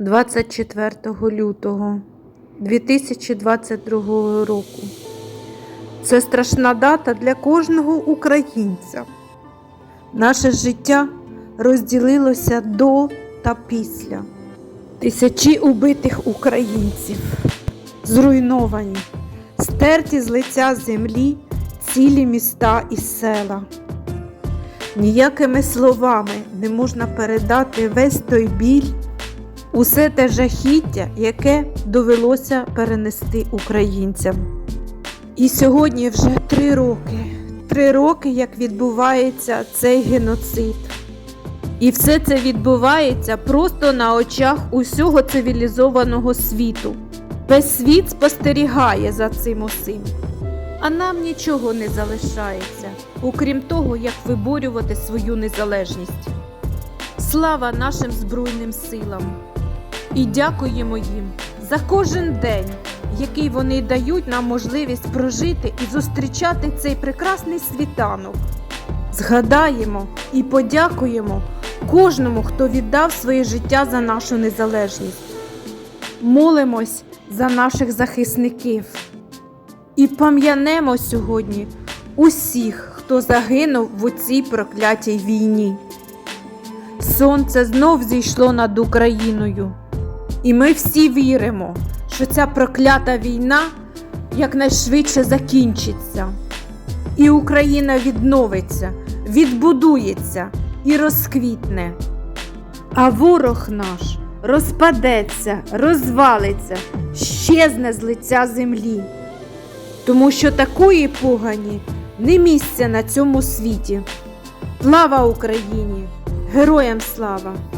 24 лютого 2022 року. Це страшна дата для кожного українця. Наше життя розділилося до та після. Тисячі убитих українців, зруйновані, стерті з лиця землі цілі міста і села. Ніякими словами не можна передати весь той біль, усе те жахіття, яке довелося перенести українцям. І сьогодні вже три роки, три роки, як відбувається цей геноцид. І все це відбувається просто на очах усього цивілізованого світу. Весь світ спостерігає за цим усім. А нам нічого не залишається, окрім того, як виборювати свою незалежність. Слава нашим Збройним силам! І дякуємо їм за кожен день, який вони дають нам можливість прожити і зустрічати цей прекрасний світанок. Згадаємо і подякуємо кожному, хто віддав своє життя за нашу незалежність. Молимось за наших захисників. І пам'янемо сьогодні усіх, хто загинув в цій проклятій війні. Сонце знов зійшло над Україною, і ми всі віримо, що ця проклята війна якнайшвидше закінчиться, і Україна відновиться, відбудується і розквітне. А ворог наш розпадеться, розвалиться, щезне з лиця землі тому що такої погані не місця на цьому світі. Слава Україні! Героям слава!